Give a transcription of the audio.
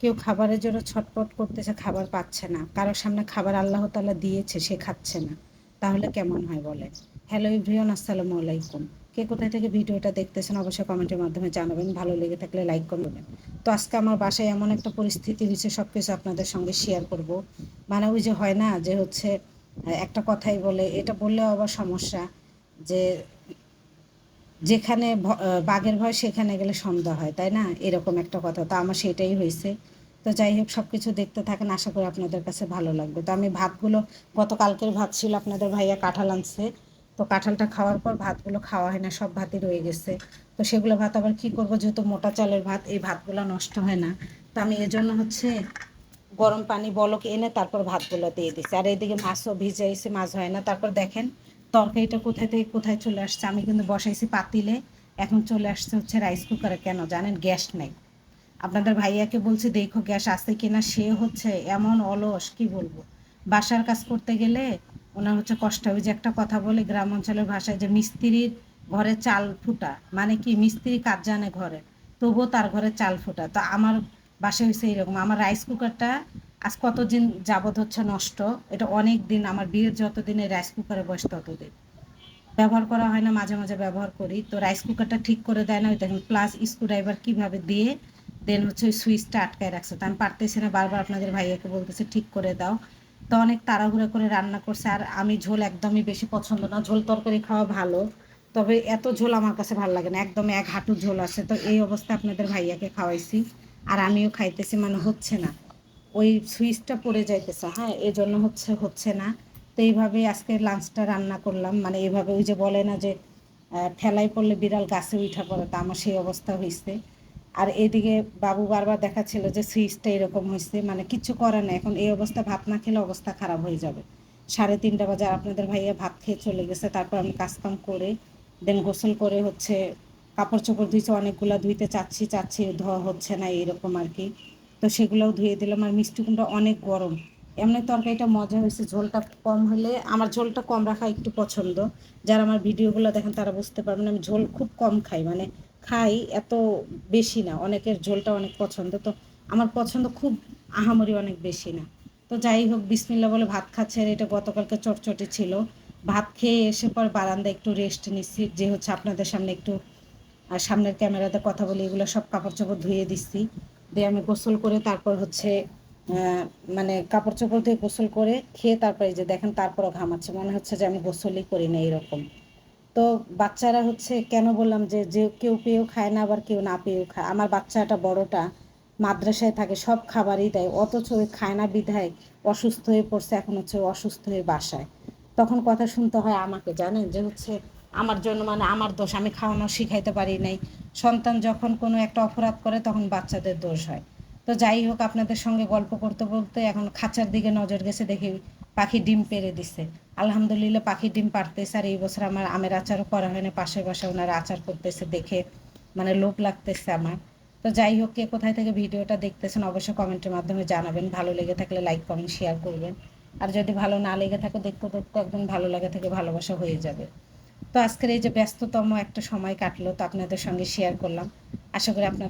কেউ খাবারের জন্য ছটপট করতেছে, খাবার পাচ্ছে না। কারোর সামনে খাবার আল্লাহ তালা দিয়েছে, সে খাচ্ছে না। তাহলে কেমন হয় বলে হ্যালো ইভরিয়ন আসসালামু আলাইকুম। কে কোথায় থেকে ভিডিওটা দেখতেছেন অবশ্যই কমেন্টের মাধ্যমে জানাবেন। ভালো লেগে থাকলে লাইক করবেন তো আজকে আমার বাসায় এমন একটা পরিস্থিতি হয়েছে সব কিছু আপনাদের সঙ্গে শেয়ার করব। মানে ওই যে হয় না যে হচ্ছে, একটা কথাই বলে, এটা বললেও আবার সমস্যা যে যেখানে বাঘের ভয় সেখানে গেলে সন্ধ্যা হয়, তাই না? এরকম একটা কথা। তো আমার সেটাই হয়েছে। তো যাই হোক সব কিছু দেখতে থাকেন, আশা করি আপনাদের কাছে ভালো লাগবে। তো আমি ভাতগুলো, গতকালকের ভাত ছিল আপনাদের ভাইয়া কাঁঠাল আনছে। তো কাঁঠালটা খাওয়ার পর ভাতগুলো খাওয়া হয় না, সব ভাতই রয়ে গেছে। তো সেগুলো ভাত আবার কি করব, যেহেতু মোটা চালের ভাত, এই ভাতগুলো নষ্ট হয় না। তো আমি এজন্য হচ্ছে গরম পানি বলক এনে তারপর ভাতগুলো দিয়ে দিচ্ছি আর এদিকে মাছও ভিজাইছে মাছ হয় না। তারপর দেখেন তরকারিটা কোথায় থেকে কোথায় চলে আসছে? আমি কিন্তু বসাইছি পাতিলে, এখন চলে আসছে হচ্ছে রাইস কুকারে কেন জানেন? গ্যাস নেই। আপনাদের ভাইয়াকে বলছি, দেখো গ্যাস আছে কিনা? সে হচ্ছে এমন অলস, কি বলব? বাসার কাজ করতে গেলে ওনার হচ্ছে কষ্ট হবে যে একটা কথা বলে, গ্রাম অঞ্চলের ভাষায় যে মিস্ত্রির ঘরে চাল ফুটা মানে কি মিস্ত্রি কাজ জানে ঘরে, তবুও তার ঘরে চাল ফুটা। তো আমার বাসায় হয়েছে এরকম আমার রাইস কুকারটা আজ কতদিন যাবৎ হচ্ছে নষ্ট? এটা অনেক দিন আমার বিয়ের যতদিনে রাইস কুকারে বয়স ততদিন। ব্যবহার করা হয় না, মাঝে মাঝে ব্যবহার করি। তো রাইস কুকারটা ঠিক করে দেয় না, ওই দেখেন প্লাস স্ক্রুড্রাইভার কীভাবে দিয়ে দেন হচ্ছে ওই সুইচটা আটকায় রাখছে। তো আমি পারতেছি না, বারবার আপনাদের ভাইয়াকে বলতেছে, ঠিক করে দাও। তো অনেক তাড়াহুড়ো করে রান্না করছে, আর আমি ঝোল একদমই বেশি পছন্দ না। ঝোল তরকারি খাওয়া ভালো, তবে এত ঝোল আমার কাছে ভালো লাগে না। একদম এক হাঁটু ঝোল আছে। তো এই অবস্থা আপনাদের ভাইয়াকে খাওয়াইছি, আর আমিও খাইতেছি মানে হচ্ছে না। ওই সুইচটা পড়ে যাইতেছে হ্যাঁ এই জন্য হচ্ছে হচ্ছে না। তো এইভাবেই আজকে লাঞ্চটা রান্না করলাম। মানে এইভাবে ওই যে বলে না যে ঠেলাই পড়লে বিড়াল গাছে উঠা পড়ে, তা আমার সেই অবস্থা হয়েছে আর এদিকে বাবু বারবার দেখাচ্ছিল যে সুইচটা এরকম হয়েছে মানে কিছু করে না এখন এই অবস্থা, ভাত না খেলে অবস্থা খারাপ হয়ে যাবে। সাড়ে তিনটা বাজে আপনাদের ভাইয়া ভাত খেয়ে চলে গেছে। তারপর আমি কাজকাম করে, দেন গোসল করে হচ্ছে, কাপড় চোপড় ধুইছে, অনেকগুলো ধুইতে চাচ্ছি চাচ্ছি, ধোয়া হচ্ছে না এরকম আর কি। তো সেগুলোও ধুয়ে দিলাম আর মিষ্টি কুমড়া অনেক গরম। এমনি তরকারিটা মজা হয়েছে, ঝোলটা কম হলে আমার ঝোলটা কম রাখা একটু পছন্দ। যারা আমার ভিডিওগুলো দেখেন তারা বুঝতে পারবেন আমি ঝোল খুব কম খাই মানে খাই এত বেশি না, অনেকের ঝোলটা অনেক পছন্দ। তো আমার পছন্দ খুব আহামরি অনেক বেশি না। তো যাই হোক বিসমিল্লা বলে ভাত খাচ্ছে এটা গতকালকে চটচটে ছিল। ভাত খেয়ে এসে পর বারান্দা একটু রেস্ট নিচ্ছি, যে হচ্ছে আপনাদের সামনে একটু, আর সামনের ক্যামেরাতে কথা বলি, এগুলো সব কাপড় চোপড় ধুয়ে দিচ্ছি। দিয়ে আমি গোসল করে তারপর হচ্ছে মানে কাপড় চোপড় দিয়ে গোসল করে খেয়ে তারপরে যে দেখেন তারপরও ঘামাচ্ছে মনে হচ্ছে যে আমি গোসলই করি না এরকম। তো বাচ্চারা হচ্ছে কেন বললাম যে যে কেউ পেয়েও খায় না, আবার কেউ না পেয়েও খায়। আমার বাচ্চাটা বড়টা মাদ্রাসায় থাকে, সব খাবারই দেয়। অথচ ওই খায় না বিধায় অসুস্থ হয়ে পড়ছে, এখন হচ্ছে অসুস্থ হয়ে বাসায়। তখন কথা শুনতে হয় আমাকে, জানেন? যে হচ্ছে আমার জন্য মানে আমার দোষ, আমি খাওয়ানো শিখাইতে পারি নাই। সন্তান যখন কোনো একটা অপরাধ করে, তখন বাচ্চাদের দোষ হয়। তো যাই হোক, আপনাদের সঙ্গে গল্প করতে বলতে এখন খাঁচার দিকে নজর গেছে, দেখি পাখি ডিম পেরে দিছে। আলহামদুলিল্লাহ, পাখি ডিম পারতেছে আর এই বছর আমার আমের আচারও করা হয় না পাশে পাশে ওনারা আচার করতেছে দেখে মানে লোভ লাগতেছে আমার। তো যাই হোক, কে কোথায় থেকে ভিডিওটা দেখতেছেন, অবশ্যই কমেন্টের মাধ্যমে জানাবেন। ভালো লেগে থাকলে লাইক, কমেন্ট, শেয়ার করবেন। আর যদি ভালো না লেগে থাকে, দেখতে দেখতে একদম ভালো লাগে থেকে, ভালোবাসা হয়ে যাবে। তো আজকের এই যে ব্যস্ততম একটা সময় কাটলো, তো আপনাদের সঙ্গে শেয়ার করলাম। আশা করি আপনার